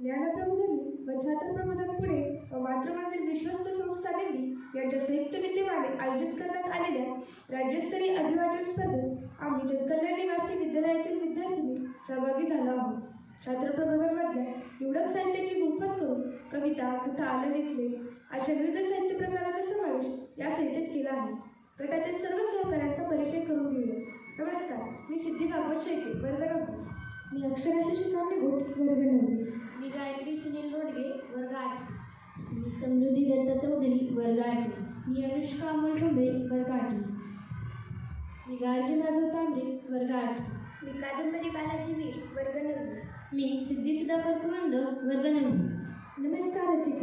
ज्ञानप्रबोधनी व छात्रप्रबोधन पुणे व मातृमंदिर विश्वस्त संस्था दिल्ली यांच्या संयुक्त विद्यमाने आयोजित करण्यात आलेल्या राज्यस्तरीय अभिवाचन स्पर्धेत आम्ही जनकल्याण निवासी विद्यालयातील विद्यार्थ्यांनी सहभागी झालो आहोत. छात्रप्रबोधनमधल्या निवडक साहित्याची गुंफण करून कविता कथा ललितलेख अशा विविध साहित्य प्रकारांचा समावेश या साहित्यात केला आहे. गटातील सर्व सहकाऱ्यांचा परिचय करून घेऊया. नमस्कार मी सिद्धी भागवत शेळके वर्ग नव्हती मी अक्षराशी शिकावणी गोट वर्ग नव्हती मी गायत्री सुनील रोडगे वर्ग आठ. मी समृद्धी दत्ता चौधरी वर्ग आठवी मी अनुष्का अमोल ठोंबे वर्ग आठवी मी गायत्री माधव तांबरे वर्ग आठ. मी कादंबरी बालाजी वीर वर्ग नववी मी सिद्धी सुधाकर कुरुंद वर्ग नववी नमस्कार रसिक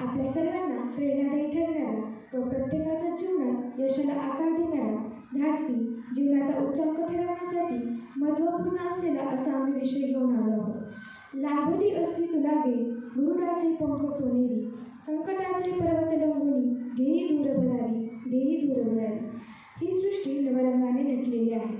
आपल्या सर्वांना प्रेरणादायी ठरणारा व प्रत्येकाच्या जीवनात यशाला आकार देणारा धाडसी जीवनात उच्चांक ठरवण्यासाठी महत्त्वपूर्ण असलेला असा आम्ही विषय घेऊन आलो आहोत लाभली असती तुला गे गुरुडाचे पंख सोनेरी. संकटाचे पर्वत लंबुनी घेई दूर भरारी घेई दूर भरारी. ही सृष्टी नवरंगाने नटलेली आहे.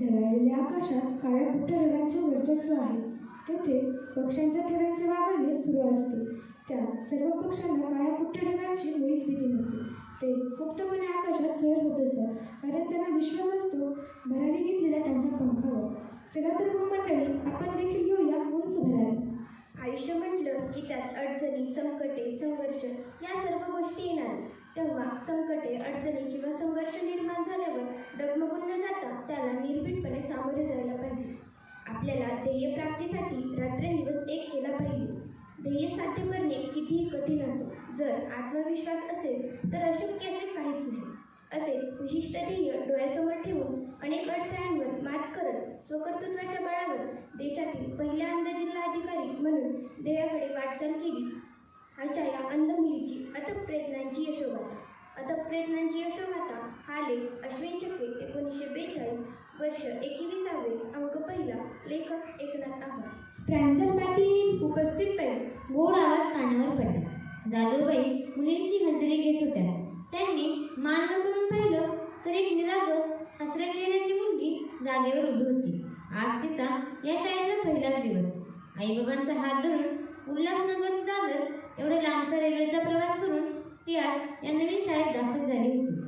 ढगाळलेल्या आकाशात काळ्या पुट्ट ढगांचे वर्चस्व आहे. तेथेच पक्ष्यांच्या थव्यांचे वावरणे सुरू असते. त्या सर्व पक्ष्यांना काळ्या पुट्ट ढगांची मुळीच भीती नसते. ते मुक्तपणे आकाशात सैर होत असतात. कारण त्यांना विश्वास असतो भरारी घेतलेल्या त्यांच्या पंखावर. चला तर मग मंडळी आपण देखील घेऊया उंच भरारी. आयुष्य म्हटलं की त्यात अडचणी संकटे संघर्ष या सर्व गोष्टी येणार. तेव्हा संकटे अडचणी किंवा संघर्ष निर्माण झाल्यावर डगमगून न जाता त्याला निर्भीडपणे सामोरे जायला पाहिजे. आपल्याला ध्येय प्राप्तीसाठी रात्रंदिवस एक केला पाहिजे. ध्येय साध्य करणे कितीही कठीण असो जर आत्मविश्वास असेल तर अशक्य असे काहीच नाही. असे विशिष्ट ध्येय डोळ्यासमोर ठेवून अनेक अडथळ्यांवर मात करत स्वकर्तृत्वाच्या बळावर देशातील पहिल्या अंध जिल्हाधिकारी म्हणून ध्येयाकडे वाटचाल केली. अशा या अंध मुलीची अथक प्रयत्नांची यशोगाथा. अथक प्रयत्नांची यशोगाथा हा लेख अश्विन शके एकोणीसशे बेचाळीस वर्ष एकविसावे अंक पहिला लेखक एकनाथ आव्हाड. प्रांजल पाटील उपस्थित गोड आवाज कानावर पडला. जाधवबाई मुलींची हजेरी घेत होत्या. त्यांनी मान करून पाहिलं तर एक निरागस हसऱ्या चेहऱ्याची मुलगी जागेवर उभी होती. आज तिचा या शाळेचा पहिलाच दिवस. आईबाबांचा हात धरून उल्हासनगर दादर एवढ्या लांबचा रेल्वेचा प्रवास करून ती आज या नवीन शाळेत दाखल झाली होती.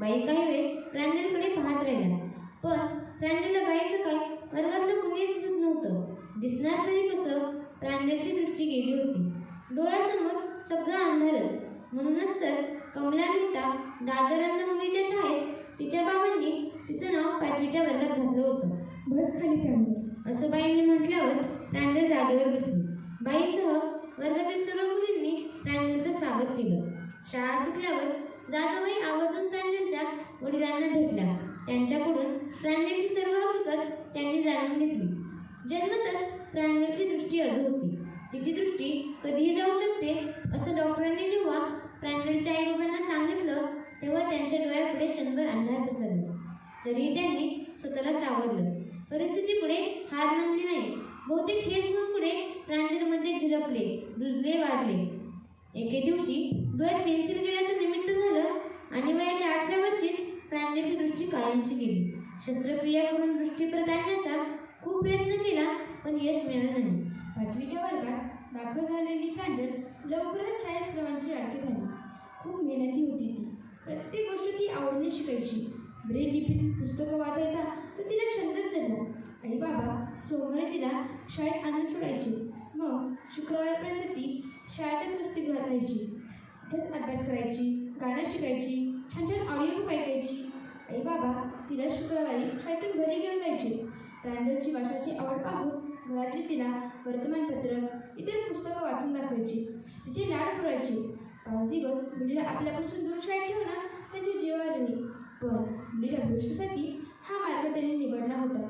बाई काही वेळ प्रांजलकडे पाहत राहिल्या. पण प्रांजलला बाईचं काय वर्गातलं कुणीच दिसत नव्हतं. दिसणार तरी कसं? प्रांजलची दृष्टी गेली होती. डोळ्यासमोर सगळं अंधारच. म्हणूनच तर कमला मित्ता दादर मुलीच्या शाळेत तिच्या बाबांनी तिचं नाव पाचवीच्या वर्गात घातलं होतं. बस खाली प्रांजल असं बाईंनी म्हटल्यावर प्रांजल जागेवर बसली. बाईसह वर्गातील सर्व मुलींनी प्रांजलचं स्वागत केलं. शाळा सुटल्यावर जाधवबाई आवर्जून प्रांजलच्या वडिलांना भेटल्या त्यांच्याकडून प्रांजलची सर्व हकीकत त्यांनी जाणून घेतली. जन्मतच प्रांजलची दृष्टी अधू होती. तिची दृष्टी कधीही जाऊ शकते असं डॉक्टरांनी जेव्हा प्रांजलच्या आईबाबांना सांगितलं तेव्हा त्यांच्या डोळ्यापुढे क्षणभर अंधार पसरला. तरीही त्यांनी स्वतःला सावरलं. परिस्थितीपुढे हार मानली नाही. बहुतेक हेच म्हणून पुढे प्रांजलमध्ये झिरपले रुजले वाढले. एके दिवशी डोळ्यात पेन्सिल गेल्याचं निमित्त झालं आणि वयाच्या आठव्या वर्षीच प्रांजलची दृष्टी कायमची गेली. शस्त्रक्रिया करून दृष्टी परत आणण्याचा खूप प्रयत्न केला पण यश मिळालं नाही. पाचवीच्या वर्गात दाखल झालेली प्रांजल लवकरच शाळेत सर्वांची लाडकी झाली. खूप मेहनती होती ती. प्रत्येक गोष्ट ती आवडीने शिकायची. ब्रेल लिपीतील पुस्तकं वाचायचा तर तिला छंदच झाला. आणि बाबा सोमवारी तिला शाळेत आणून सोडायचे. मग शुक्रवारपर्यंत ती शाळेच्या पुस्तकगृहात राहायची. तिथेच अभ्यास करायची गाणं शिकायची छान छान ऑडिओ बुक ऐकायची. आई बाबा तिला शुक्रवारी शाळेतून घरी घेऊन जायचे. प्रांजलची भाषाची आवड पाहून घरातली तिला वर्तमानपत्र इतर पुस्तकं वाचून दाखवायची. तिचे लाड करायचे पाच दिवस मुलीला आपल्यापासून दूर शाळेत ठेवणं त्यांच्या जीवावर पण मुलीच्या भविष्यासाठी हा मार्ग त्यांनी निवडला होता.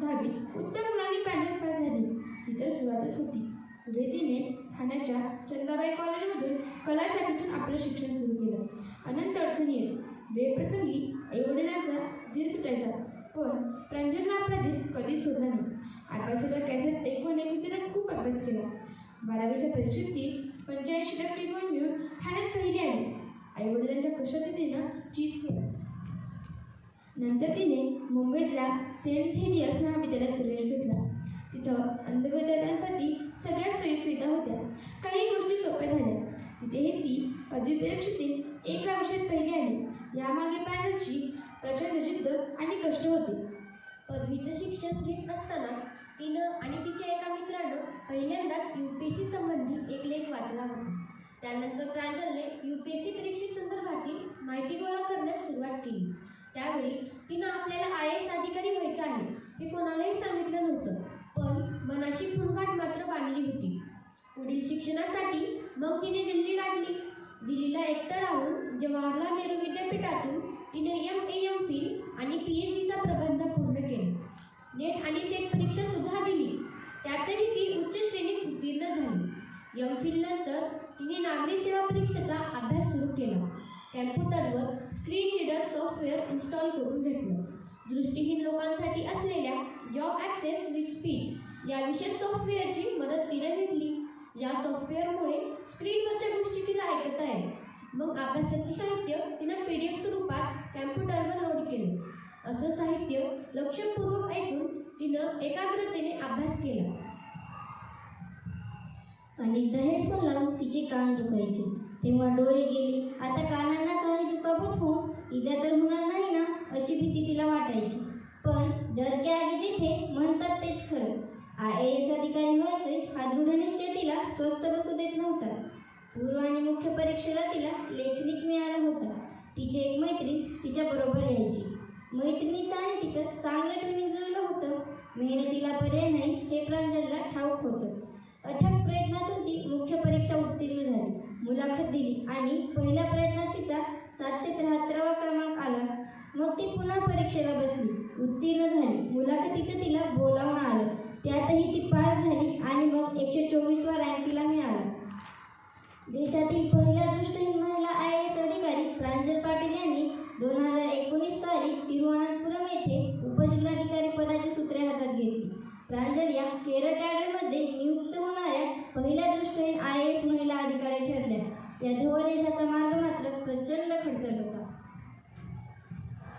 दहावीत उत्तम मुलांनी प्रांजल पास झाली. ही तर सुरुवातच होती. पुढे तिने ठाण्याच्या चंदाबाई कॉलेजमधून कला शाखेतून आपलं शिक्षण सुरू केलं. अनंत अडचणी येत. वेळप्रसंगी आईवडिलांचा धीर सुटायचा. पण प्रांजलला आपला धीर कधीच सोडला नाही. अभ्यासाच्या कॅसेट ऐकून ऐकून तिने खूप अभ्यास केला. बारावीच्या परीक्षेत ती पंच्याऐंशी टक्के गुण मिळून ठाण्यात पहिली आले आई वडिलांच्या कशात चीज केला? नंतर तिने मुंबईतल्या सेंट झेवियर्स महाविद्यालयात प्रवेश घेतला. तिथं अंधविद्यालयांसाठी सगळ्या सोयीसुविधा होत्या. काही गोष्टी सोप्या झाल्या. तिथेही ती पदवी परीक्षेतील एका विषयात पहिली आली यामागे पाण्याची प्रचंड जिद्द आणि कष्ट होते. पदवीचं शिक्षण घेत असतानाच तिनं आणि तिच्या एका मित्रानं पहिल्यांदाच यू पी एस सी संबंधी एक लेख वाचला होता. त्यानंतर प्रांजलने यू पी एस सी परीक्षेसंदर्भातील माहिती गोळा करण्यास सुरुवात केली. त्यावेळी तिनं आपल्याला आय एस अधिकारी व्हायचं आहे हे कोणालाही सांगितलं नव्हतं पण मनाशी फुणगाठ मात्र बांधली होती. पुढील शिक्षणासाठी मग तिने दिल्ली गाठली. दिल्लीला एकटं राहून जवाहरलाल नेहरू विद्यापीठातून तिने एम ए एम फिल आणि पी एच डीचा प्रबंध पूर्ण केला. नेट आणि सेट परीक्षा सुद्धा दिली. त्यातही ती उच्च श्रेणीत उत्तीर्ण झाली. एम फिल नंतर तिने नागरी सेवा परीक्षेचा अभ्यास सुरू केला. कॅम्प्युटरवर स्क्रीन रीडर सॉफ्टवेअर इन्स्टॉल करून घेतलं. दृष्टीहीन लोकांसाठी असलेल्या जॉब ॲक्सेस विथ स्पीच या विशेष सॉफ्टवेअरची मदत तिने घेतली. या सॉफ्टवेअरमुळे स्क्रीनवरच्या गोष्टी तिला ऐकता येईल. मग अभ्यासाचं साहित्य तिनं पी डी एफ स्वरूपात कॅम्प्युटरवर लोड केलं. असं साहित्य लक्षपूर्वक ऐकून तिनं एकाग्रतेने अभ्यास केला. अनेकदा हेडफोन लावून तिचे कान दुखायचे. तेव्हा डोळे गेले. आता कानांना काही दुखापत होऊन इजा तर होणार नाही ना अशी भीती तिला वाटायची. पण डर के आगे जिथे म्हणतात तेच खरं. आय ए एस अधिकारी व्हायचे हा दृढ निश्चय तिला स्वस्त बसू देत नव्हता. पूर्व आणि मुख्य परीक्षेला तिला लेखनिक मिळाला होता. तिची एक मैत्रीण तिच्याबरोबर यायची. मैत्रिणीचं आणि तिचं चांगलं ट्रेनिंग जुळलं होतं. मेहनतीला पर्याय नाही हे प्रांजलला ठाऊक होतं. अथक प्रयत्नातून ती मुख्य परीक्षा उत्तीर्ण झाली. मुलाखत दिली आणि पहिल्या प्रयत्नात तिचा सातशे त्र्याहत्तरावा क्रमांक आला. मग ती पुन्हा परीक्षेला बसली. उत्तीर्ण झाली. मुलाखतीचं तिला बोलावणं आलं. त्यातही ती पास झाली आणि मग एकशे चोवीसवा रँक तिला मिळाला. देशातील पहिल्या दृष्टीहीन महिला आय एस अधिकारी प्रांजल पाटील यांनी दोन हजार एकोणीस साली तिरुवनंतपुरम येथे उपजिल्हाधिकारी पदाची सूत्रे हातात घेतली. प्रांजल या केरळ कॅडरमध्ये नियुक्त होणाऱ्या पहिल्या दृष्टीने आय एस महिला अधिकारी ठरल्या. या ध्रुवरेषाचा मार्ग मात्र प्रचंड खडतर होता.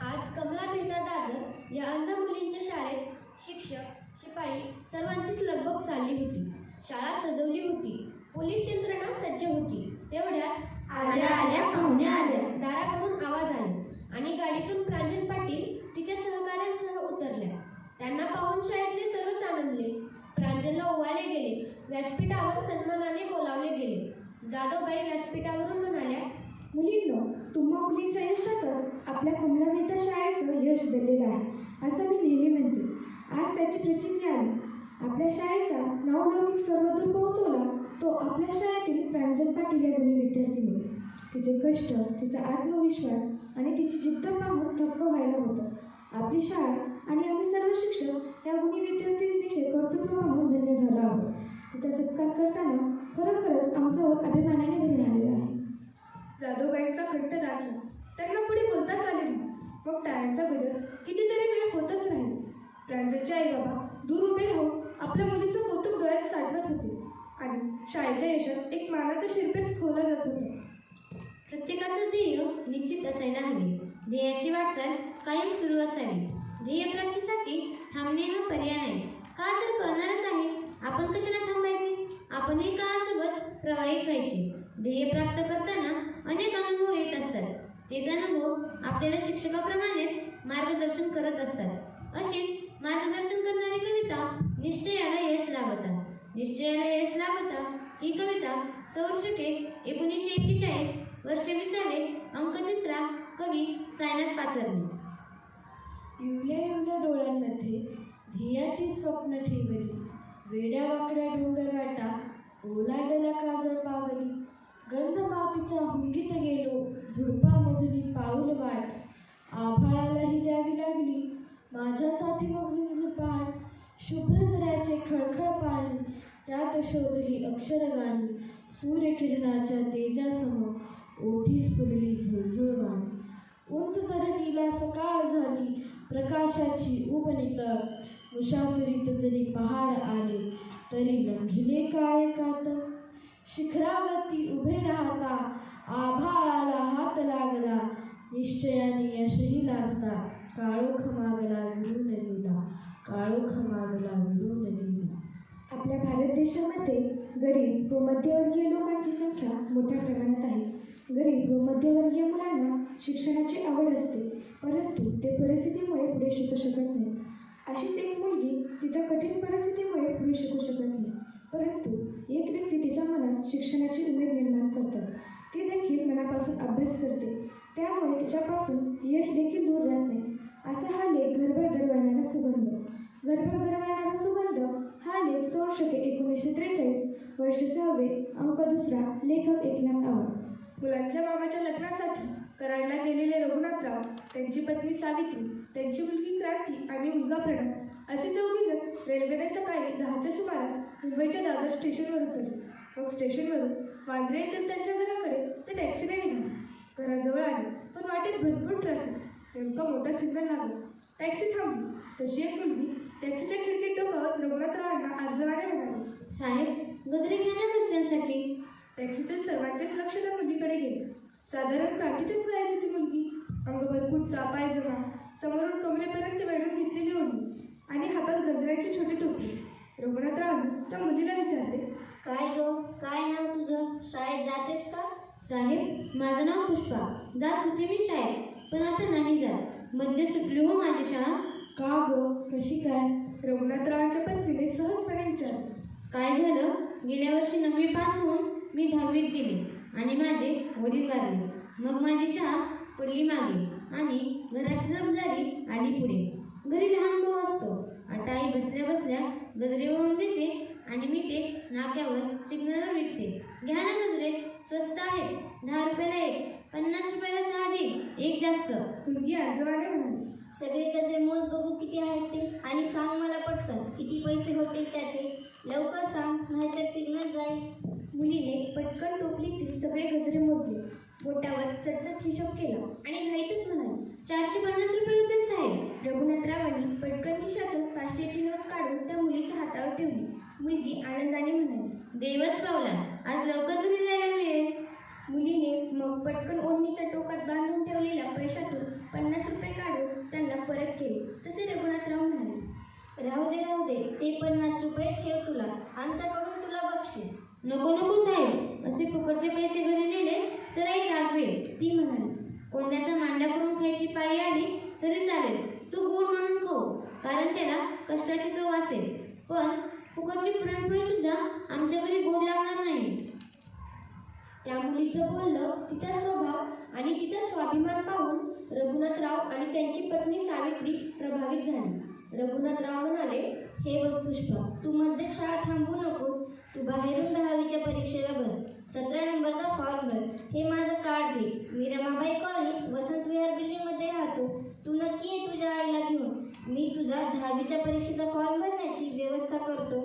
आज कमला मेहता दादर या अंध मुलींच्या शाळेत शिक्षक शिपाई सर्वांचीच लगबग चालली होती. शाळा सजवली होती. पोलीस यंत्रणा सज्ज होती. तेवढ्यात आल्या आल्या पाहुण्या आल्या. दाराकडून आवाज आला. आणि गाडीतून प्रांजल पाटील तिच्या सहकाऱ्यांसह उतरल्या. त्यांना पाहून शाळेतले सर्वच आनंदले. प्रांजलला ओवाळले गेले. व्यासपीठावर सन्मानाने बोलावले गेले. जाधवबाई व्यासपीठावरून म्हणाल्या मुलींनो तुम्हा मुलींच्या यशातच आपल्या कमला मेहता शाळेचं यश दिलेलं आहे असं मी नेहमी म्हणते. आज त्याची प्रचिती आली. आपल्या शाळेचा नावलौकिक सर्वदूर पोहोचवला तो आपल्या शाळेतील प्रांजल पाटील या गुणी विद्यार्थिनी तिचे कष्ट तिचा आत्मविश्वास आणि तिची जिद्द पाहून थक्क व्हायला होतं. आपली शाळा आणि आम्ही सर्व शिक्षक या गुणी विद्यार्थीविषयी कर्तृत्व पाहून धन्य झालो आहोत. तिचा सत्कार करताना खरोखरच आमच्यावर अभिमानाने भरून आलेला आहे. जाधवबाईंचा घट्ट दाखला त्यांना पुढे बोलताच आले नाही. मग टाळ्यांचा गजर कितीतरी वेळ होतच राहील प्रांजलचे आई बाबा दूर उभे राहून आपल्या मुलीचं कौतुक डोळ्यात साठवत होते. आणि शाळेच्या यशात एक मानाचं शिरपेच खोवलं जात होतं. प्रत्येकाचं ध्येय निश्चित असायला हवे. ध्येयाची वाटचाल कायम सुरू असावी. ध्येयप्राप्तीसाठी थांबणे हा पर्याय नाही का तर करणारच आहे. आपण कशाला थांबायचे? आपणही काळासोबत प्रवाहित व्हायचे. ध्येय प्राप्त करताना अनेक अनुभव येत असतात. तेच अनुभव आपल्याला शिक्षकाप्रमाणेच मार्गदर्शन करत असतात. अशीच मार्गदर्शन करणारी कविता निश्चयाला यश लाभता निश्चयाला यश लाभता ही कविता सौष्टके एकोणीसशे एक्केचाळीस वर्ष विसावे अंक तिसरा कवी सायनाथ पाचरणे इवल्या इवल्या डोळ्यांमध्ये ध्येयाची स्वप्न ठेवली. वेड्या वाकड्या डोंगर वाटा ओलांडला काजळ पावली गंध मातीचा हुंगीत गेलो झुडपा मजली पाऊल वाट. आभाळालाही द्यावी लागली माझ्यासाठी मग झुंझुपाट. शुभ्र झऱ्याचे खळखळ पाणी त्यात शोधली अक्षरगाणी. सूर्यकिरणाच्या तेजासमोर ओढीस स्फुरली झुळझुळवाणी. उंच चढणीला सकाळ झाली प्रकाशाची उपनितर मुसाफरीत जरी पहाड आले तरी लंघिले काळे कात. शिखरावरती उभे राहता आभाळाला हात लागला निश्चयाने यशही लाभता. काळोख मागला विरून गेला काळोख मागला विरून गेला आपल्या भारत देशामध्ये गरीब व मध्यवर्गीय लोकांची संख्या मोठ्या प्रमाणात आहे. गरीब व मध्यमवर्गीय मुलांना शिक्षणाची आवड असते परंतु ते परिस्थितीमुळे पुढे शिकू शकत नाही. अशीच एक मुलगी तिच्या कठीण परिस्थितीमुळे पुढे शिकू शकत नाही परंतु एक व्यक्ती तिच्या मनात शिक्षणाची उमेद निर्माण करतात. ती देखील मनापासून अभ्यास करते. त्यामुळे तिच्यापासून यश देखील दूर राहत नाही. असा हा लेख घरभर दरवळणारा सुगंध. घरभर दरवळणारा सुगंध हा लेख सोळा शके एकोणीसशे त्रेचाळीस वर्ष सहावे अंक दुसरा लेखक एकनाथ आवड मुलांच्या मामाच्या लग्नासाठी कराडला गेलेले रघुनाथराव त्यांची पत्नी सावित्री त्यांची मुलगी क्रांती आणि मुलगा प्रणव असे चौघीजण रेल्वेने सकाळी दहाच्या सुमारास मुंबईच्या दादर स्टेशनवर उतरले. मग स्टेशनवरून वांद्रे येथील त्यांच्या घराकडे ते टॅक्सीने निघाले. घराजवळ आले पण वाटेत भरपूर ट्रॅफिक. नेमका मोठा सिग्नल लागला. टॅक्सी थांबली. तशी एक मुलगी टॅक्सीच्या खिडकीत डोकावत रघुनाथरावांना अर्जवाने म्हणाले साहेब गजरे घ्या ना घरच्यांसाठी टॅक्सीतील सर्वांचेच लक्ष त्या मुलीकडे गेले. साधारण क्रांतीच्याच वयाची ती मुलगी. अंगभर कुर्ता पायजमा समोरून कमरेपर्यंत वेढून घेतलेली ओढणी आणि हातात गजऱ्याची छोटी टोपी. रघुनाथरावांनी त्या मुलीला विचारले काय ग? काय नाव तुझं? शाळेत जातेस का? साहेब माझं नाव पुष्पा. जात होते मी शाळेत पण आता नाही जात. मधले सुटली हो माझी शाळा. का ग? कशी काय? रघुनाथरावांच्या पत्नीने सहजपणे विचारले. काय झालं? गेल्या वर्षी नववी पास होऊन मी दहावीत गेले आणि माझे वडील वारले. मग माझी शाळा पडली मागे आणि घराची जबाबदारी आली पुढे. घरी लहान भाऊ असतो. आता आई बसल्या बसल्या गजरे वाहून देते आणि मी ते नाक्यावर सिग्नलवर विकते. घ्या ना गजरे स्वस्त आहे. दहा रुपयाला एक पन्नास रुपयाला सहा देईल एक जास्त. मुलगी अर्जवाने म्हणाली सगळे गजरे मोज बघू किती आहेत ते आणि सांग मला पटकन किती पैसे होतील त्याचे. लवकर सांग नाहीतर सिग्नल जाईल. मुलीने पटकन टोपलीतील सगळे गजरे मोजले. बोटावर चटचट हिशोब केला आणि घाईतच म्हणाली चारशे पन्नास रुपये होते साहेब. रघुनाथरावांनी पटकन खिशातून पाचशेची नोट काढून त्या मुलीच्या हातावर ठेवली. मुलगी आनंदाने म्हणाली देवच पावला आज लवकर घरी जायला मिळेल. मुलीने मग पटकन ओढणीच्या टोकात बांधून ठेवलेल्या पैशातून पन्नास रुपये काढून त्यांना परत केले. तसे रघुनाथराव म्हणाले राहू दे राहू दे ते पन्नास रुपये ठेव तुला आमच्याकडून तुला बक्षीस. नको नको साहेब. असे फुकटचे पैसे घरी नेले तर आई रागवेल ती म्हणाली कोंड्याचा मांडा करून खायची पाळी आली तरी चालेल. तू गोड म्हणून खाऊ कारण त्याला कष्टाची चव असेल. पण फुकटची पुरणपोळी सुद्धा आमच्या घरी गोड लागणार नाही. त्या मुलीचं बोलणं तिचा स्वभाव आणि तिचा स्वाभिमान पाहून रघुनाथराव आणि त्यांची पत्नी सावित्री प्रभावित झाली. रघुनाथराव म्हणाले हे बघ पुष्पा तू मध्ये शाळा थांबू नकोस. तू बाहेरून दहावीच्या परीक्षेला बस. सतरा नंबरचा फॉर्म भर हे माझं कार्ड घे. मी रमाबाई कॉलनी वसंत विहार बिल्डिंगमध्ये राहतो. तू नक्की ये तुझ्या आईला घेऊन. मी तुझा दहावीच्या परीक्षेचा फॉर्म भरण्याची व्यवस्था करतो.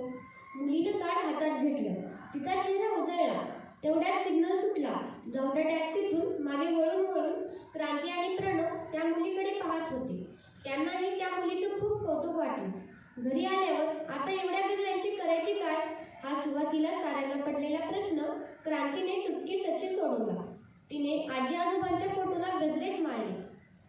मुलीनं कार्ड हातात घेतलं. तिचा चेहरा उजळला. तेवढ्यात सिग्नल सुटला. जाऊन टॅक्सीतून मागे वळून वळून क्रांती आणि प्रणव त्या मुलीकडे पाहत होते. त्यांनाही त्या मुलीचं खूप कौतुक वाटलं. घरी आल्यावर आता एवढ्या गजऱ्यांची करायची काय? हा सुरुवातीला साऱ्यांना पडलेला प्रश्न क्रांतीने चुटकीसरशी सोडवला. तिने आजी आजोबांच्या फोटोला गजरेच मारले.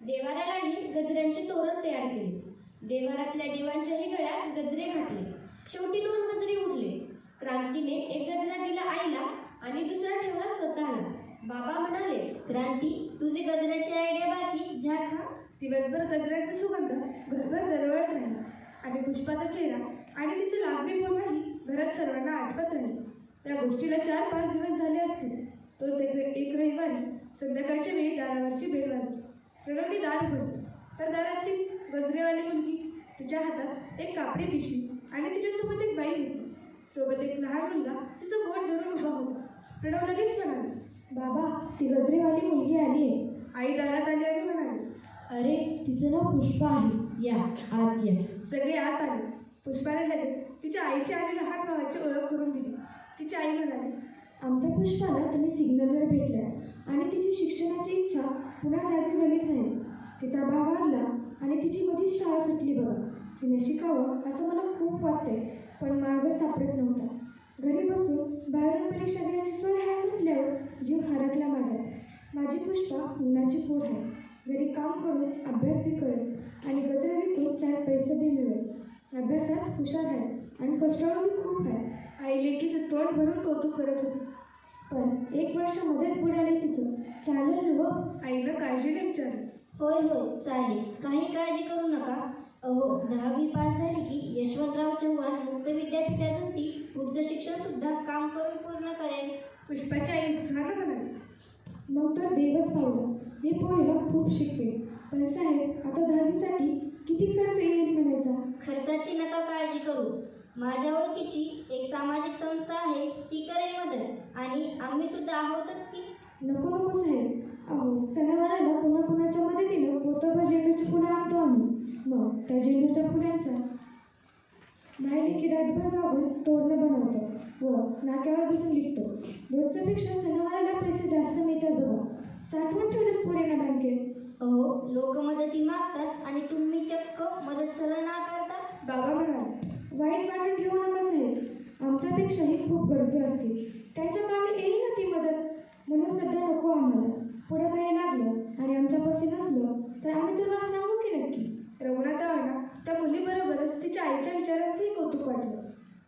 देवाऱ्यालाही गजऱ्यांचे तोरण तयार केले. देवारातल्या देवांच्याही गळ्यात गजरे घातले. शेवटी दोन गजरे उरले. क्रांतीने एक गजरा दिला आईला आणि दुसरा ठेवला स्वतःला. बाबा म्हणाले क्रांती तुझी गजऱ्याची आयडिया बाकी ज्या खा. दिवसभर गजऱ्याचा सुगंध घरभर दरवळत राहिला. आणि पुष्पाचा चेहरा आणि तिचं लागवी बोलणंही घरात सर्वांना आठवत राहील या गोष्टीला चार पाच दिवस झाले असतील. तोच एक एक रविवारी संध्याकाळच्या वेळी दारावरची बेल वाजली. प्रणवनी दार उघडली. तर दारात तीच गजरेवाली मुलगी. तिच्या हातात एक कापडी पिशवी आणि तिच्यासोबत एक बाई होती. सोबत एक लहान मुलगा तिचं गोट धरून उभा होता. प्रणव लगेच म्हणाले बाबा ती गजरेवाली मुलगी आली आहे. आई दारात आली आणि म्हणाली अरे तिचं नाव पुष्पा आहे. या आत या. सगळे आत आले. पुष्पाने लगेच तिच्या आईच्या आणि लहान भावाची ओळख करून दिली. तिची आई म्हणाली आमच्या पुष्पाला तुम्ही सिग्नलवर भेटल्या आणि तिची शिक्षणाची इच्छा पुन्हा जागी झालीच नाही तिचा भाव वारला आणि तिची मधीच शाळा सुटली बघा. तिने शिकावं असं मला खूप वाटतंय पण मार्ग सापडत नव्हता. घरी बसून बाहेरून परीक्षा घ्यायची सोय आहे म्हटल्यावर जीव हरकला माझा. माझी पुष्पा मुलाची पोट आहे. घरी काम करून अभ्यास बी करेल आणि गजर विकून चार पैसे बी मिळेल अभ्यासात हुशार आहे आणि कष्टाळू बी खूप आहे. आई लेकीचं तोंड भरून कौतुक करत होती. पण एक वर्ष मध्येच बुडाले तिचं. चालेल व आईनं काळजीने विचारलं होय होय चालेल. काही काळजी करू नका. अहो दहावी पास झाली की यशवंतराव चव्हाण मुक्त विद्यापीठातून ती पुढचं शिक्षण सुद्धा काम करून पूर्ण करेल. पुष्पाची आई म्हणाली मग तर देवच पावलं मी पोरीला खूप शिकवे पण साहेब आता दहावीसाठी किती खर्च येईल म्हणायचा? खर्चाची नका काळजी करू. माझ्या ओळखीची एक सामाजिक संस्था आहे ती करेल मदत. आणि आम्ही सुद्धा आहोतच की. नको नको साहेब. अहो सणावाराला पुन्हा कुणाच्या मदतीनं पोतोबा झेंडूची फुलं आणतो आम्ही. मग त्या झेंडूच्या फुलांच्या मायलेकी रातभर जाऊन तोरणं बनवतो व नाक्यावर बसून लिखतो. रोजच्यापेक्षा सणावाराला पैसे जास्त मिळतात बघा. साठवून ठेवलंच पोरीना बँकेत. अहो लोक मदती मागतात आणि तुम्ही चक्क मदत सरळ नाकारता बाबा म्हणाले वाईट वाटून घेऊ नका साहेब. आमच्यापेक्षाही खूप गरजू असतील. त्यांच्या कामी येईल ना ती मदत? म्हणून सध्या नको आम्हाला. पुढे काही लागलं आणि आमच्यापाशी नसलं तर आम्ही तुला सांगू की नक्की? रघुनाथरावांना त्या मुलीबरोबरच तिच्या आईच्या विचारांचंही कौतुक वाटलं.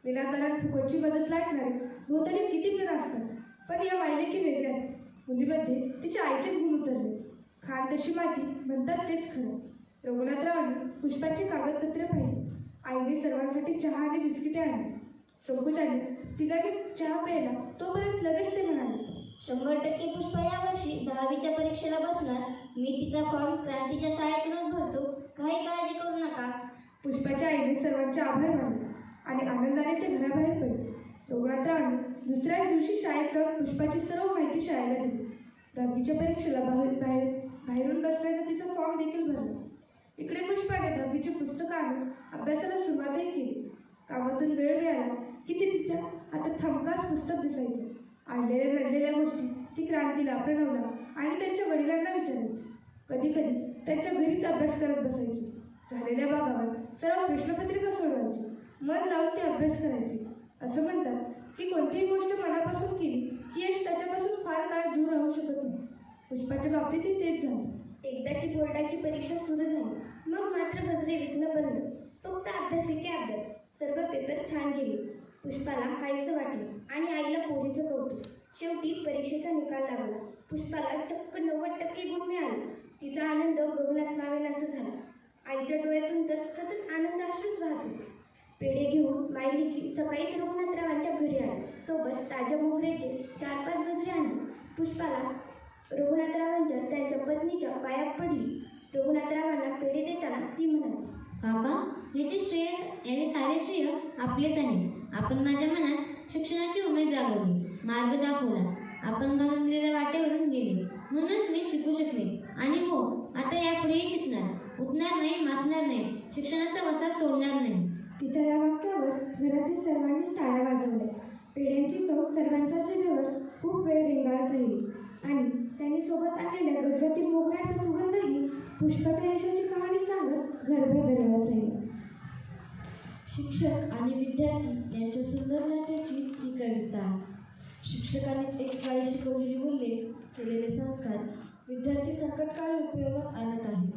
विनाकारण फुकटची मदत लाटणारे भोवताली किती जण असतात. पण या मायलेकी वेगळ्याच. मुलीमध्ये तिच्या आईचेच गुण उतरले. खान तशी माती म्हणतात तेच खरं. रघुनाथरावांनी पुष्पाची कागदपत्रे पाहिली. आईने सर्वांसाठी चहा आणि बिस्किटे आणली. संकोचाने तिघांनी चहा प्यायला तोपर्यंत लगेच ते म्हणाले शंभर टक्के पुष्पा यावर्षी दहावीच्या परीक्षेला बसणार. मी तिचा फॉर्म क्रांतीच्या शाळेतूनच भरतो. काही काळजी करू नका. पुष्पाच्या आईने सर्वांचे आभार मानले आणि आनंदाने ते घराबाहेर पडले. रघुनाथरावांनी दुसऱ्याच दिवशी शाळेत जाऊन पुष्पाची सर्व माहिती शाळेला दिली. दहावीच्या परीक्षेला बाहेर बाहेर बाहेरून बसण्याचा तिचा फॉर्म देखील भरला. इकडे पुष्पाने दहावीची पुस्तकं आणून अभ्यासाला सुरुवातही केली. कामातून वेळ मिळाला की ती तिच्या आता थमकाच पुस्तक दिसायचं. आणलेल्या रडलेल्या गोष्टी ती क्रांतीला प्रणवला आणि त्यांच्या वडिलांना विचारायची. कधी कधी त्यांच्या घरीच अभ्यास करत बसायची. झालेल्या भागावर सर्व प्रश्नपत्रिका सोडवायची. मन लावून ती अभ्यास करायची. असं म्हणतात की कोणतीही गोष्ट मनापासून केली की यश त्याच्यापासून फार काळ दूर राहू शकत नाही पुष्पाच्या बाबतीतही तेच झालं. एकदाची बोर्डाची परीक्षा सुरू झाली. मग मात्र गजरे विकणं बंद. फक्त अभ्यास एके अभ्यास. सर्व पेपर छान गेले. पुष्पाला हायचं वाटलं आणि आईला पोरीचं कौतुक. शेवटी परीक्षेचा निकाल लागला. पुष्पाला चक्क नव्वद टक्के गुण मिळाले. तिचा आनंद गगनात मावेन असं झाला. आईच्या डोळ्यातून तर सतत आनंद अश्रूच वाहत होते. पेढे घेऊन मायली की सकाळीच रघुनाथरावांच्या घरी आली. सोबत ताज्या मोगऱ्याचे चार पाच गजरे आणले. पुष्पाला रघुनाथरावांच्या त्यांच्या पत्नीच्या पायात पडली. रघुनाथरावांना पेढे देताना ती म्हणाली काका याचे श्रेय याने सारे श्रेय आपलेच आहे. आपण माझ्या मनात शिक्षणाची उमेद जागवली. मार्ग दाखवला. आपण घालून दिलेल्या वाटेवरून गेले. म्हणूनच मी शिकू शकले. आणि हो आता यापुढेही शिकणार. उठणार नाही मागणार नाही. शिक्षणाचा वसा सोडणार नाही. तिच्या या वाक्यावर घरातील सर्वांनीच टाळ्या वाजवल्या. पेढ्यांची चव सर्वांच्या चेहऱ्यावर खूप वेळ रेंगाळत राहिली. आणि त्यांनी सोबत आणलेल्या गजरातील मोगऱ्याचा सुगंधही पुष्पाच्या यशाची कहाणी सांगत घरभर दरवळत राहिला. शिक्षक आणि विद्यार्थी यांच्या सुंदर नात्याची ही कविता. आहे शिक्षकांनीच एक काळी शिकवलेली मूल्ये केलेले संस्कार विद्यार्थी संकटकाळी उपयोगात आणत आहे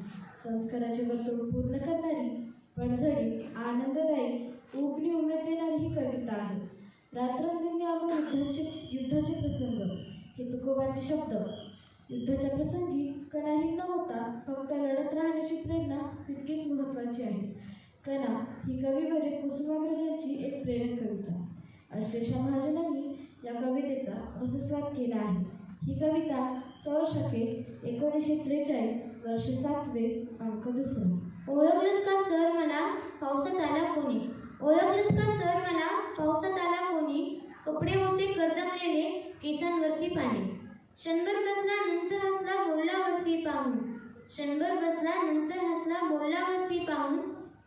संस्काराचे वर्तुळ पूर्ण करणारी पडझडी आनंददायी उगणी उमेद देणारी ही कविता आहे. रात्रंदिनी आपण युद्धाचे युद्धाचे प्रसंग. हे तुकोबांचे शब्द युद्धाच्या प्रसंगी कणाही न होता फक्त लढत राहण्याची प्रेरणा तितकीच महत्त्वाची आहे. कणा ही कविवरील कुसुमाग्रजांची एक प्रेरक कविता. अश्लेषा महाजनांनी या कवितेचा रसस्वाद केला आहे. ही कविता सौर शके एकोणीसशे त्रेचाळीस वर्ष सातवे अंक दुसरा. ओळखलं का सर मला पावसात आला कोणी? ओळखलं का सर मला पावसात आला कोणी? कपडे होते कर्दमलेले केसांवरती पाणी. क्षणभर बसला नंतर हसला बोलल्यावरती पाहून. क्षणभर बसला नंतर हसला बोलल्यावरती पाहून.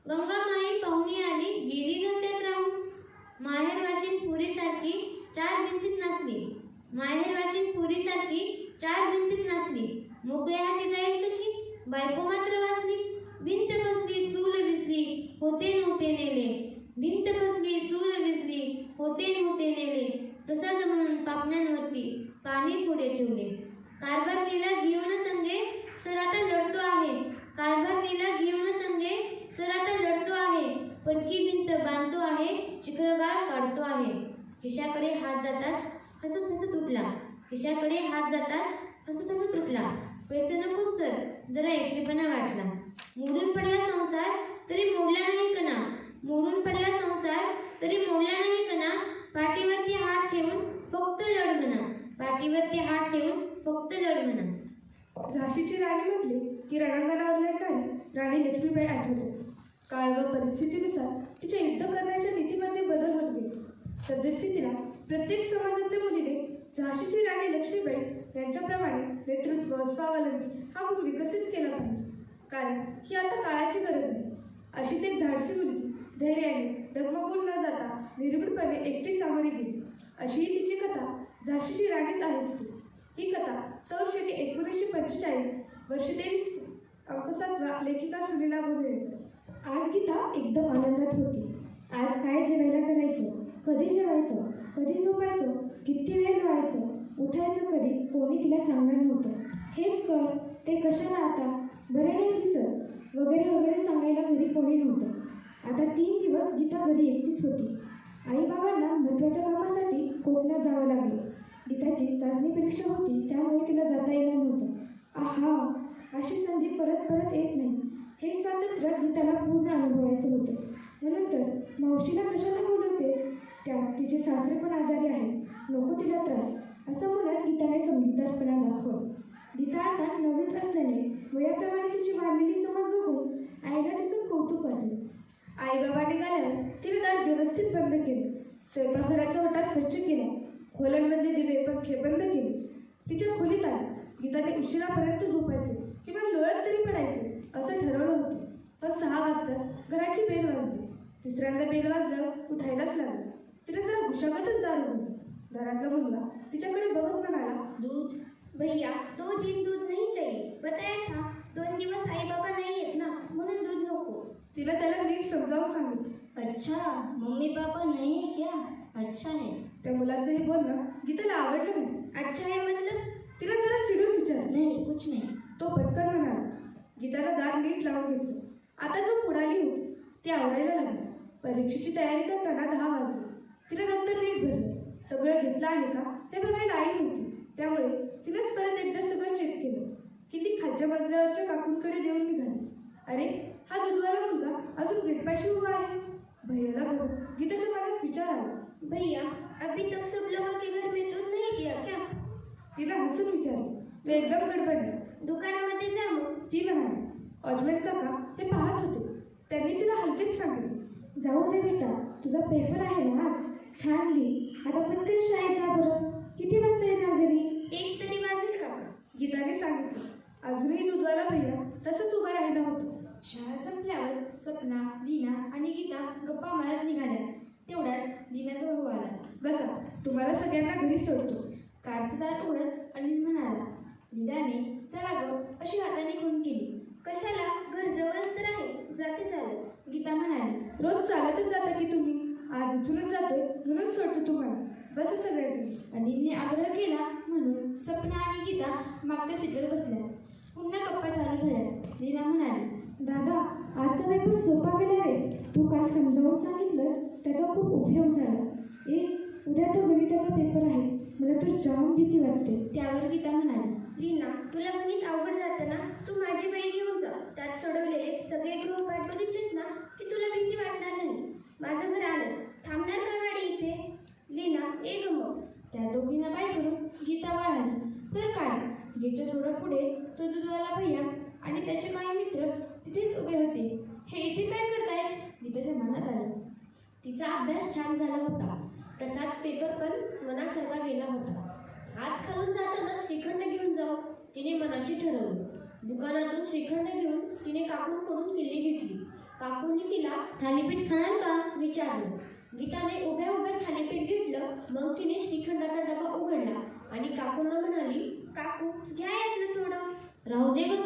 गंगा माई पाहुणी आली गेली घरट्यात राहून. माहेर वाशिन पुरीसारखी चार भिंतीत नसली माहेर वाशिन पुरीसारखी चार भिंतीत नसली मोकळ्या हाती जाईल कशी? बायको मात्र वाचली. भिंत कसली चूल विसली होते नव्हते नेले. भिंत कसली चूल विसली होते नव्हते नेले. प्रसाद म्हणून पापण्यांवरती पाणी थोडे ठेवले. कारभार केला घेऊन संगे सर आता लढतो आहे. कारभार केला घेऊन संगे सर आता लढतो आहे. पडकी भिंत बांधतो आहे चिखलगाळ काढतो आहे. खिशाकडे हात जातात हसत हसत उठला खिशाकडे हात जाताच हसत हसत उठला पैसे नकोच सर. जरा एकटेपणा वाटला. मोडून पडला संसार तरी मोडला नाही कणा. मोडून पडला संसार तरी मोडला नाही कणा. पाठीवरती हात ठेवून फक्त जड म्हणा. पाठीवरती हात ठेवून फक्त जड म्हणा. झाशीची राणी म्हटली की रणांगणावर लढणारी राणी लक्ष्मीबाई आठवते. काळ व परिस्थितीनुसार तिच्या युद्ध करण्याच्या नीतीमध्ये बदल होत गेले. सद्यस्थितीला प्रत्येक समाजातल्या मुलीने झाशीची राणी लक्ष्मीबाई यांच्याप्रमाणे नेतृत्व स्वावलंबी हा गुण विकसित केला पाहिजे. कारण ही आता काळाची गरज आहे. अशीच एक धाडसी मुलगी धैर्याने डगमगून न जाता निर्भीडपणे एकटी सामोरी गेली. अशी ही तिची कथा झाशीची राणीच आहेस तू. ही कथा सौ शके एकोणीसशे पंचेचाळीस वर्ष तेवीस अंकसातवा लेखिका सुनीला गोंधळे. आज गीता एकदम आनंदात होती. आज काय जेवायला करायचं? कधी जेवायचं? कधी झोपायचं? किती वेळ लोळायचं उठायचं कधी? कोणी तिला सांगणार नव्हतं. हेच कर ते कशाला आता? बरं नाही दिसत. वगैरे वगैरे सांगायला घरी कोणी नव्हतं. आता तीन दिवस गीता घरी एकटीच होती. आईबाबांना महत्त्वाच्या कामासाठी कोकणात जावं लागलं. गीताची चाचणी परीक्षा होती त्यामुळे तिला जाता येणार नव्हतं. आहा अशी संधी परत परत येत नाही. हे स्वातंत्र्य गीताला पूर्ण अनुभवायचं होतं. त्यानंतर मावशीला कशाला बोलवतेस? त्यात तिचे सासरे पण आजारी आहेत. नको तिला त्रास. असं म्हणत गीताने समजूतदारपणा दाखवला. गीता आता नवीन असल्याने वयाप्रमाणे तिची वाढलेली समज बघून आईला तिचं कौतुक वाटलं. आईबाबा निघाल्यावर तिने दार व्यवस्थित बंद केले. स्वयंपाकघराचा ओटा स्वच्छ केला. खोल्यांमधले दिवे पंखे बंद केले. तिच्या खोलीत आली. गीताने उशिरापर्यंत झोपायचे किंवा लोळत तरी पडायचे असं ठरवलं होतं. पण सहा वाजता घराची बेल वाजली. तिसऱ्यांदा बेल वाजलं उठायलाच लागलं. तिला जरा गुशागतच दार उघडलं. घरातला मुलगा तिच्याकडे बघत म्हणाला दूध भैया दो दिन दूध नाही चाहिए. बताया था दोन दिवस आई बाबा नाही येत ना म्हणून दूध नको. तिला त्याला नीट समजावून सांगितलं. अच्छा मम्मी पापा नहीं है क्या? अच्छा है त्या मुलाचं हे बोलणं गीताला आवडलं नाही? अच्छा है मतलब? तिला जरा चिडून विचारलं नहीं कुछ नहीं. तो पटकन म्हणाला गीताला दार नीट लावून घेतलं. आता जो पुढाली होती ती आवडायला लागली. परीक्षेची तयारी करताना दहा वाजले. तिला दप्तर नीट भरलं. सगळं घेतलं आहे का? हे बघायला आई नव्हती. त्यामुळे तिनंच परत एकदा सगळं चेक केलं. की ती खालच्या मजल्यावरच्या काकूंकडे देऊन निघाली. अरे हा दुधवाला मुलगा अजून गेटपाशी उभा आहे भैयाला बघून गीताच्या मनात विचार आला. भैया अभी तक सब लोगों के घर में दूध नहीं दिया क्या? तिला हसून विचारलं. तो एकदम गडबडला. दुकानामध्ये जा मग. ती म्हणाली अजमेर काका हे पाहत होते. त्यांनी तिला हलकेच सांगितले. जाऊ दे बेटा तुझा पेपर आहे ना आज. छान लिही. आता पटकन शाळेत जा बरं. किती वाजता येणार घरी? एक तरी वाजेल का गीताने सांगितलं अजूनही दूधवाला भैया तसंच उभा राहिला होता. शाळा संपल्यावर सपना लीना आणि गीता गप्पा मारत निघाल्या. तेवढ्यात लीनाचा भाऊ आला. बसा तुम्हाला सगळ्यांना घरी सोडतो. कारचं दार उघडत अनिल म्हणाला. लीनाने चला ग अशी हाताने खून केली. कशाला? घर जवळच तर आहे. जाते चालत. गीता म्हणाली. रोज चालतच जाता की तुम्ही? आज इथूनच जातोय म्हणून सोडतो तुम्हाला. बसा सगळ्याजण अनिलने आग्रह केला म्हणून सपना आणि गीता मागच्या सीटवर बसल्या. पुन्हा गप्पा चालू झाल्या. लीना म्हणाली. दादा आजचा पेपर सोपा गेला रे. तू काल समजावून सांगितलंस त्याचा खूप उपयोग झाला. ए उद्या तर गणिताचा पेपर आहे. मला तर जाम भीती वाटते. त्यावर गीता म्हणाली लीना तुला गणित अवघड जातं ना? तू माझी बाई घेऊन जा. त्यात सोडवलेले सगळे गृहपाठ बघितलेस ना की तुला भीती वाटणार नाही. माझं घर आलं. थांबणार का गाडी इथे? लीना ए ग मग. त्या दोघींना बाय करून गीता वाढाली तर काय? गेच्या थोडं पुढे तो दुधाला भैया आणि त्याचे काही मित्र तिथेच उभे होते. हे इथे काय करताय गीताच्या मनात आलं. तिचा अभ्यास छान झाला होता. तसाच पेपर पण मनासारखा गेला होता. आज खालून जाताना श्रीखंड घेऊन जाऊ तिने मनाशी ठरवलं. दुकानातून श्रीखंड घेऊन तिने काकूंकडून किल्ली घेतली. काकूंनी तिला थालीपीठ खाणार का? विचारलं. गीताने उभ्या उभ्या थालीपीठ घेतलं मग तिने श्रीखंडाचा डबा उघडला आणि काकूंना म्हणाली काकू घ्या यातलं थोडं. राहू दे ग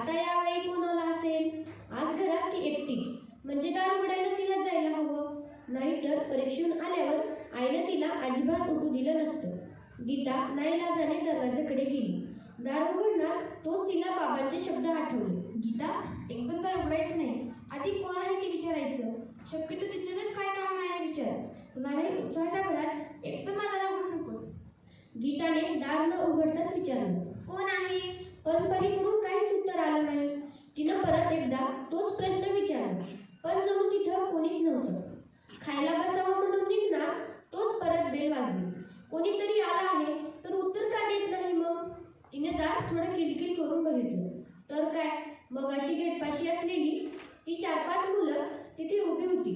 आता यावेळी कोण आला असेल? आज घरात ती एकटीच म्हणजे दार उघडायला तिला जायला हवं. नाहीतर परीक्षेहून आल्यावर आईनं तिला अजिबात उठू दिलं नसतं. गीता नाईलाजाने दरवाजाकडे गेली. दार उघडणार तोच तिला बाबांचे शब्द आठवले. गीता एकदम दार उघडायचं नाही. आधी कोण आहे ते विचारायचं? शक्यतो तिथूनच काय काम आहे विचार. कुणालाही उत्साहाच्या भरात एकदम आधार उघडू नकोस. गीताने दार न उघडताच विचारलं कोण आहे? पण परीकडून काहीच उत्तर आलं नाही. तिनं परत एकदा तोच प्रश्न विचारला. पण जाऊन तिथं कोणीच नव्हतं खायला बसावं म्हणून निघणार तोच परत बेल वाजली कोणीतरी आला आहे तर उत्तर का देत नाही मग तिने दार थोडं किलकिल करून बघितलं तर काय मग अशी गेटपाशी असलेली ती चार पाच मुलं तिथे उभी होती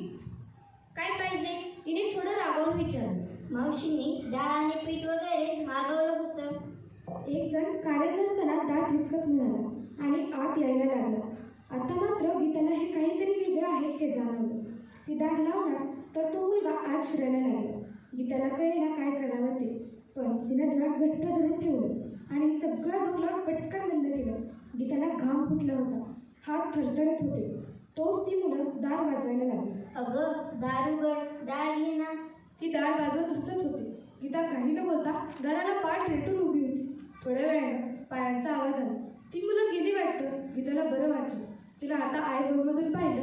काय पाहिजे तिने थोडं रागावून विचारलं मावशीने डाळ आणि पीठ वगैरे मागवलं होतं एक जण कारण नसताना दात हिचकत म्हणाला आणि आत यायला लागला. आता मात्र गीताला हे काहीतरी वेगळं आहे हे जाणवलं. ती दार लावणार तर तो मुलगा आत शिरायला लागला. गीताला कळेना काय करावं ते पण तिनं दार घट्ट धरून ठेवलं आणि सगळं जोर पटकन बंद केलं. गीताला घाम फुटला होता. हात थरथरत होते. तोच ती मुलं दार वाजवायला लागली. अगं दार उघड डाळ घे ना. ती दार वाजवत हसत होती. गीता काही न बोलता दाराला पाठ रेटून उभी होती. थोड्या वेळानं पायांचा आवाज आला. ती मुलं गेली वाटतं. गीताला बरं वाटलं. तिला आता आई बरोबरमधून पाहिलं.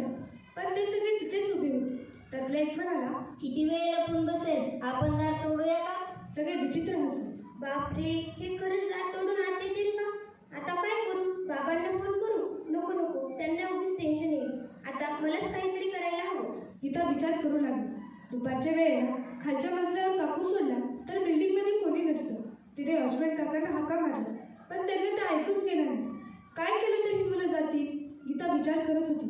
पण ते सगळे तिथेच उभे होते. त्यातला एक म्हणाला किती वेळ लपून बसेल? आपण दार तोडूया का? सगळे विचित्र हसले. बापरे हे खरंच दात तोडून आत येतील का? आता काय करू? बाबांना फोन करू? नको नको. त्यांना उगीच टेन्शन येईल. आता मलाच काहीतरी करायला हवं. गीता विचार करू लागली. दुपारच्या वेळेला खालच्या मजल्यावर काकू सोडला तर बिल्डिंगमध्ये कोणी नसतं. तिने वॉचमॅन काकांना हाका मारला. पण त्यांनी ते ऐकूच गेलं नाही. काय केलं तर ही मुलं जातील गीता विचार करत होती.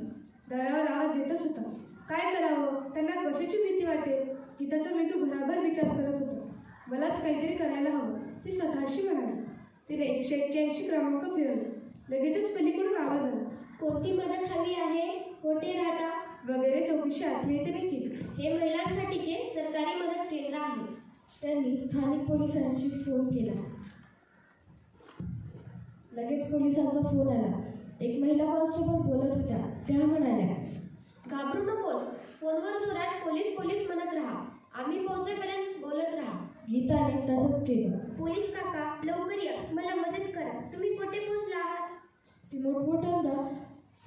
दारावर आवाज येतच होता. काय करावं? त्यांना कशाची भीती वाटेल? गीताचा मेंदू भराभर विचार करत होता. मलाच काहीतरी करायला हवं. ती स्वतःशी म्हणाली. तिने एकशे एक्क्याऐंशी क्रमांक फिरवला. लगेचच पलीकडून आवाज आला. कोणती मदत हवी आहे? कोठे राहता? वगैरे चौकशी आठवणीने केली. हे महिलांसाठीचे सरकारी मदत केंद्र आहे. त्यांनी स्थानिक पोलिसांशी फोन केला. लगेच पोलिसांचा फोन आला. एक महिला कॉन्स्टेबल बोलत होत्या. त्या म्हणाल्या घाबरू नकोस. फोनवर जोरात पोलीस पोलीस म्हणत राहा. आम्ही पोहोचेपर्यंत बोलत राहा. गीताने तसंच केलं. पोलीस काका लवकर या. मला मदत करा. तुम्ही कुठे पोहोचला आहात? ती मोठमोठ्यांदा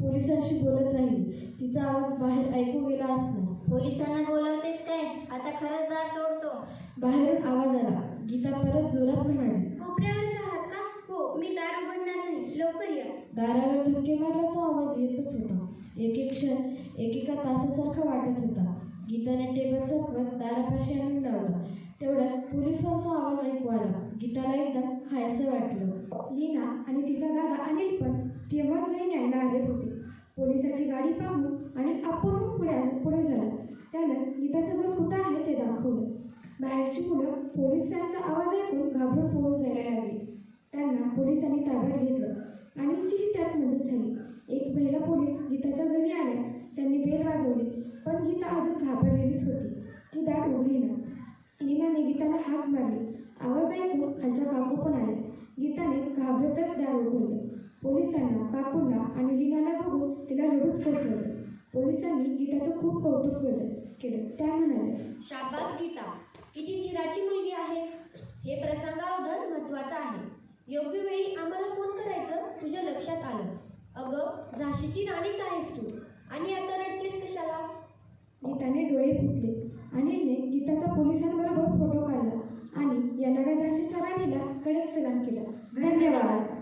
पोलिसांशी बोलत राहिली. तिचा आवाज बाहेर ऐकू गेला असणार पोलिसांना बोलवतेस काय? आता खरंच दार तोडतो. बाहेरून आवाज आला. गीता परत जोरात म्हणाली. कोपऱ्यावरच आहात का? हो मी दार उघडणार नाही. लवकर या. दारावर धक्के मारल्याचा आवाज येतच होता. एक एक क्षण एकेका तासासारखा वाटत होता. गीताने टेबल सरकवत दारापाशी आणून लावला. तेवढ्यात पोलिसांचा आवाज ऐकू आला. गीताला एकदम हायसं वाटलं. लीना आणि तिचा दादा अनिल पण तेव्हाच वेळी न्यायला आले होते. पोलिसाची गाडी पाहून आणि आपण एकदाचं घर कुठं आहे ते दाखवलं. बाहेरची मुलं पोलीस व्हॅनचा आवाज ऐकून घाबरून पळून जायला लागली. त्यांना पोलिसांनी ताब्यात घेतलं अनिलचीही त्यात मदत झाली. एक महिला पोलीस गीताच्या घरी आल्या. त्यांनी बेल वाजवली पण गीता अजून घाबरलेलीच होती. ती दार उघडी ना. लीनाने गीताला हाक मारली. आवाज ऐकून खालच्या काकू पण आले गीताने घाबरतच दार उघडलं. पोलिसांना काकूंना आणि लीनाला बघून तिला रडूच पोचवलं पोलिसांनी गीताचं खूप कौतुक केलं केलं. त्या म्हणाल्या शाबास गीता किती धीराची मुलगी आहेस? हे प्रसंगावधान महत्वाचं आहे. योग्य वेळी आम्हाला फोन करायचं तुझ्या लक्षात आलं. अगं झाशीची राणीच आहेस तू. आणि आता रडतेस कशाला? गीताने डोळे पुसले. अनिलने गीताचा पोलिसांबरोबर फोटो काढला आणि येणाऱ्या झाशीच्या राणीला कडक सलाम केला. धन्यवाद.